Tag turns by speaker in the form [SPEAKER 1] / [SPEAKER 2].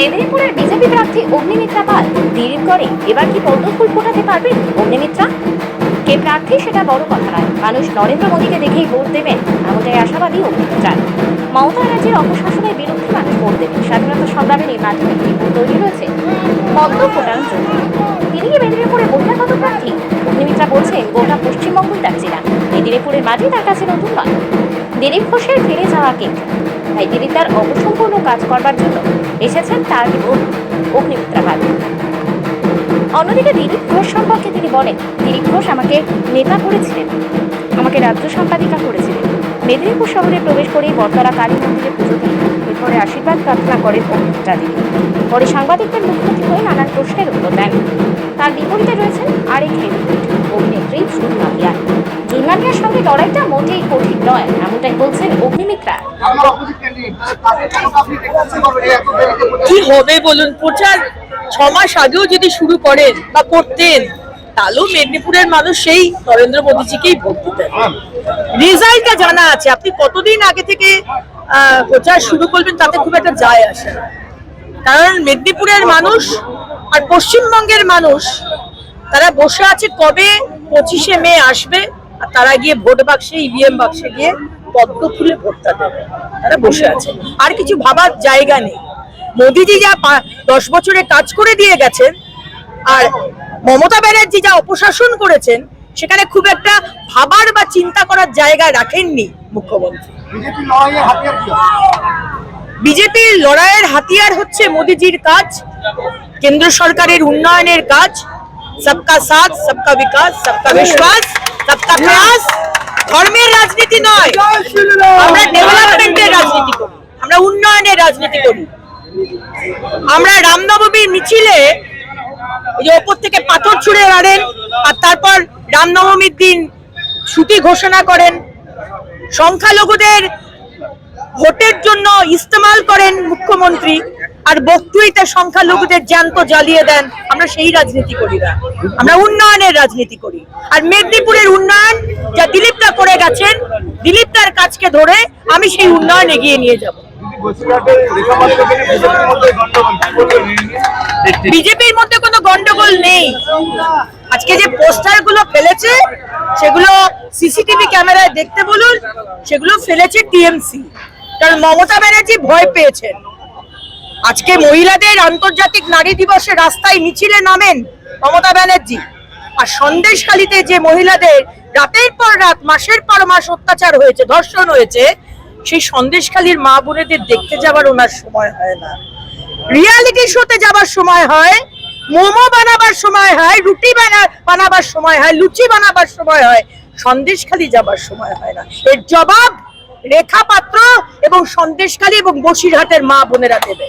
[SPEAKER 1] মেদিনীপুরের বিজেপি প্রার্থী অগ্নিমিত্রা পাল দিলীপ করে এবার কি পদ্মফুল ফোটাতে পারবেন অগ্নিমিত্রা? কে প্রার্থী সেটা বড় কথা নয়। মানুষ নরেন্দ্র মোদীকে দেখেই ভোট দেবেন, এমনটাই আশাবাদী অগ্নিমিত্রা মমতা ব্যানার্জির অপশাসনের বিরুদ্ধে মানুষ ভোট দেবেন। স্বাধীনতা সংগ্রামের এই মাধ্যমে তৈরি হয়েছে? পদ্ম ফোটানোর জন্য। তিনি কি মেদিনীপুরে বহিরাগত প্রার্থী? অগ্নিমিত্রা বলছেন, গোটা পশ্চিমবঙ্গই ডাকছে না মেদিনীপুরের মাটি তার কাছে নতুন নয়। দিলীপ ঘোষের ফিরে যাওয়া কেন্দ্র তাই তিনি তার অবসম্পূর্ণ কাজ করবার জন্য এসেছেন তার বোন অগ্নিমিত্রা পাল অন্যদিকে দিলীপ ঘোষ সম্পর্কে তিনি বলেন, দিলীপ ঘোষ আমাকে নেতা করেছিলেন, আমাকে রাজ্য সম্পাদিকা করেছিলেন। মেদিনীপুর শহরে প্রবেশ করেই বটতলা কালী মন্দিরে পুজো দিয়ে এরপরে আশীর্বাদ প্রার্থনা করেন অগ্নিমিত্রা দেবী পরে সাংবাদিকদের মুখোমুখি হয়ে নানান প্রশ্নের উত্তর দেন। তার বিপরীতে রয়েছেন আরেক হেভিওয়েট অভিনেত্রী জুন মালিয়া সঙ্গে লড়াইটা মোটেই কঠিন নয়, এমনটাই বলছেন অগ্নিমিত্রা।
[SPEAKER 2] কি হবে বলুন, প্রচার ছ মাস আগেও যদি শুরু করেন বা করতেন, তাহলেও মেদিনীপুরের মানুষ সেই নরেন্দ্র মোদীজিকেই ভোট দিতেন। রেজাল্টটা জানা আছে, আপনি কতদিন আগে থেকে প্রচার শুরু করবেন তাতে খুব একটা যায় আসে কারণ মেদিনীপুরের মানুষ আর পশ্চিমবঙ্গের মানুষ, তারা বসে আছে কবে, পঁচিশে মে আসবে তারা গিয়ে ভোট বাক্সে ইভিএম বাক্সে গিয়ে পদ্ম ফুলে ভোটটা দেবে। তারা বসে আছে। আর কিছু ভাবার জায়গা নেই। মোদিজি যা দশ বছরে কাজ করে দিয়ে গেছেন, আর মমতা ব্যানার্জি যা অপশাসন করেছেন, সেখানে খুব একটা ভাবার বা চিন্তা করার জায়গা রাখেননি মুখ্যমন্ত্রী। বিজেপির লড়াইয়ের হাতিয়ার হচ্ছে মোদিজির কাজ, কেন্দ্র সরকারের উন্নয়নের কাজ সবকা সাথ সবকা বিকাশ সবকা বিশ্বাস সবকা প্রয়াস ধর্মের রাজনীতি নয় আমরা ডেভেলপমেন্টের রাজনীতি করি, আমরা উন্নয়নের রাজনীতি করি। আমরা রামনবমীর মিছিলে যে ওপর থেকে পাথর ছুঁড়ে মারেন, আর তারপর রামনবমীর দিন ছুটি ঘোষণা করেন। সংখ্যালঘুদের ভোটের জন্য ইস্তেমাল করেন মুখ্যমন্ত্রী। আর বক্তৃতা সংখ্যালঘুদের জ্যান্ত জ্বালিয়ে দেন। আমরা সেই রাজনীতি করি না। আমরা উন্নয়নের রাজনীতি করি। আর মেদিনীপুরের উন্নয়ন, যা দিলীপদা করে গেছেন, দিলীপদার কাজকে ধরে আমি সেই উন্নয়ন এগিয়ে নিয়ে যাব?
[SPEAKER 3] বিজেপির মধ্যে
[SPEAKER 2] কোনো গন্ডগোল নেই। আজকে যে পোস্টারগুলো ফেলেছে, সেগুলো সিসিটিভি ক্যামেরায় দেখতে বলুন, সেগুলো ফেলেছে টিএমসি। কারণ মমতা ব্যানার্জি ভয় পেয়েছেন। আজকে মহিলাদের আন্তর্জাতিক নারী দিবসে রাস্তায় মিছিলে নামেন মমতা ব্যানার্জি। আর সন্দেশখালিতে যে মহিলাদের রাতের পর রাত, মাসের পর মাস অত্যাচার হয়েছে, ধর্ষণ হয়েছে, সেই সন্দেশখালির মা বোনেদের দেখতে যাবার ওনার সময় হয় না। রিয়ালিটি শোতে যাবার সময় হয়, মোমো বানাবার সময় হয়, রুটি বানা, বানাবার সময় হয়, লুচি বানাবার সময় হয়, সন্দেশখালি যাবার সময় হয় না। এর জবাব রেখা পাত্র এবং সন্দেশকালী এবং বসিরহাটের মা বোনেরা দেবে।